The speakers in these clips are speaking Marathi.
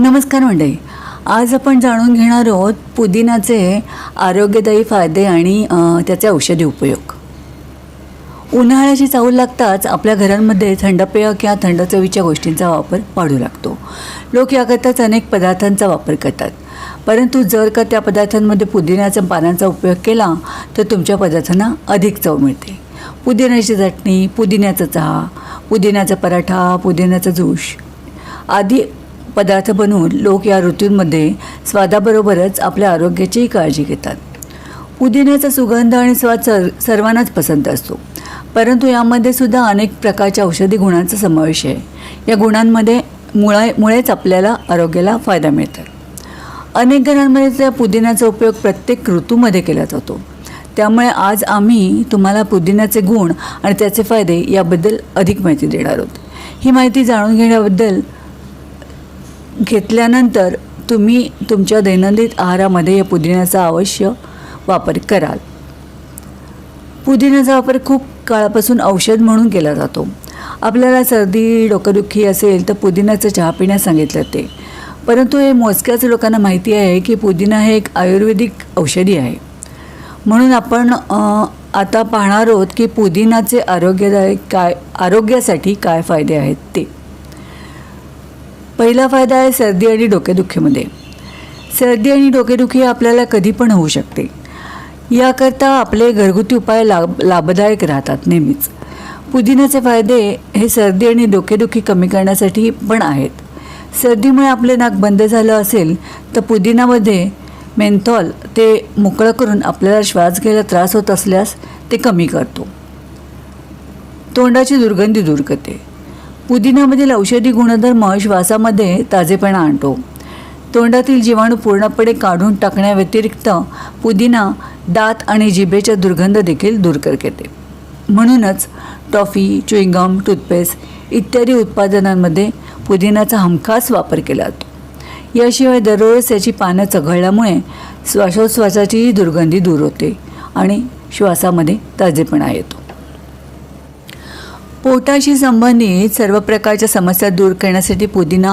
नमस्कार मंडळी. आज आपण जाणून घेणार आहोत पुदिनाचे आरोग्यदायी फायदे आणि त्याचे औषधी उपयोग. उन्हाळ्याची चाऊल लागताच आपल्या घरांमध्ये थंड पेय किंवा थंड चवीच्या गोष्टींचा वापर वाढू लागतो. लोक याकरताच अनेक पदार्थांचा वापर करतात. परंतु जर का त्या पदार्थांमध्ये पुदिन्याच्या पानांचा उपयोग केला तर तुमच्या पदार्थांना अधिक चव मिळते. पुदिन्याची चटणी पुदिन्याचा चहा पुदिन्याचा पराठा पुदिन्याचा ज्यूस आदी पदार्थ बनवून लोक या ऋतूंमध्ये स्वादाबरोबरच आपल्या आरोग्याचीही काळजी घेतात. पुदिन्याचा सुगंध आणि स्वाद सर सर्वांनाच पसंत असतो. परंतु यामध्ये सुद्धा अनेक प्रकारच्या औषधी गुणांचा समावेश आहे. या गुणांमध्ये मुळा मुळेच आपल्याला आरोग्याला फायदा मिळतात अनेक घरांमध्ये त्या पुदिन्याचा उपयोग प्रत्येक ऋतूमध्ये केला जातो. त्यामुळे आज आम्ही तुम्हाला पुदिन्याचे गुण आणि त्याचे फायदे याबद्दल अधिक माहिती देणार आहोत. ही माहिती जाणून घेण्याबद्दल घेतल्यानंतर तुम्ही तुमच्या दैनंदिन आहारामध्ये या पुदिन्याचा अवश्य वापर कराल. पुदिन्याचा वापर खूप काळापासून औषध म्हणून केला जातो. आपल्याला सर्दी डोकंदुखी असेल तर पुदिन्याचं चहा पिण्यास सांगितलं ते. परंतु हे मोजक्याच लोकांना माहिती आहे की पुदिना हे एक आयुर्वेदिक औषधी आहे. म्हणून आपण आता पाहणार आहोत की पुदिनाचे आरोग्यदायक काय आरोग्यासाठी काय फायदे आहेत ते. पहिला फायदा आहे सर्दी आणि डोकेदुखीमध्ये. सर्दी आणि डोकेदुखी आपल्याला कधी पण होऊ शकते. याकरता आपले घरगुती उपाय लाभ लाभदायक राहतात नेहमीच. पुदिन्याचे फायदे हे सर्दी आणि डोकेदुखी कमी करण्यासाठी पण आहेत. सर्दीमुळे आपले नाक बंद झालं असेल तर पुदिनामध्ये मेंथॉल ते मोकळं करून आपल्याला श्वास घ्यायला त्रास होत असल्यास ते कमी करतो. तोंडाची दुर्गंधी दूर करते. पुदिन्यामधील औषधी गुणधर्म श्वासामध्ये ताजेपणा आणतो. तोंडातील जीवाणू पूर्णपणे काढून टाकण्याव्यतिरिक्त पुदिना दात आणि जिभेच्या दुर्गंध देखील दूर करते म्हणूनच टॉफी च्युइंगम टूथपेस्ट इत्यादी उत्पादनांमध्ये पुदिनाचा हमखास वापर केला जातो. याशिवाय दररोज याची पानं चघळल्यामुळे श्वासोच्छ्वासाचीही दुर्गंधी दूर होते आणि श्वासामध्ये ताजेपणा येतो. पोटाशी संबंधित सर्व प्रकारच्या समस्या दूर करण्यासाठी पुदिना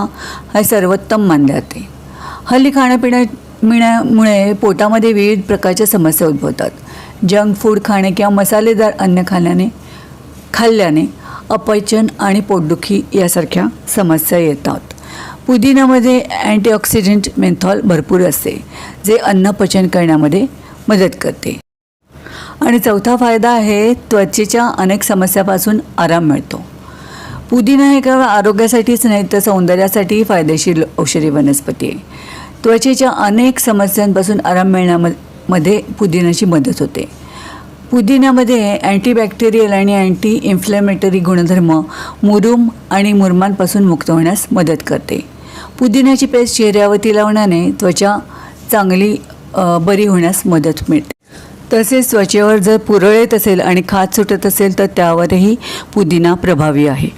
हा सर्वोत्तम मानले जाते. हल्ली खाण्यापिण्या मिळण्यामुळे पोटामध्ये विविध प्रकारच्या समस्या उद्भवतात. जंक फूड खाणे किंवा मसालेदार अन्न खाल्याने खाल्ल्याने अपचन आणि पोटदुखी यासारख्या समस्या येतात. पुदिनामध्ये अँटीऑक्सिडंट मेंथॉल भरपूर असते जे अन्न पचन करण्यामध्ये मदत करते. आणि चौथा फायदा आहे त्वचेच्या अनेक समस्यापासून आराम मिळतो. पुदिना हे केवळ आरोग्यासाठीच नाही तर सौंदर्यासाठीही फायदेशीर औषधी वनस्पती आहे. त्वचेच्या अनेक समस्यांपासून आराम मिळण्यामध्ये पुदिन्याची मदत होते. पुदिन्यामध्ये अँटीबॅक्टेरियल आणि अँटी इन्फ्लेमेटरी गुणधर्म मुरुम आणि मुरमांपासून मुक्त होण्यास मदत करते. पुदिन्याची पेस्ट चेहऱ्यावरती लावण्याने त्वचा चांगली बरी होण्यास मदत मिळते. तसेच त्वचेवर जर पुरळ येत असेल आणि खाज सुटत असेल तर त्यावरही पुदिना प्रभावी आहे.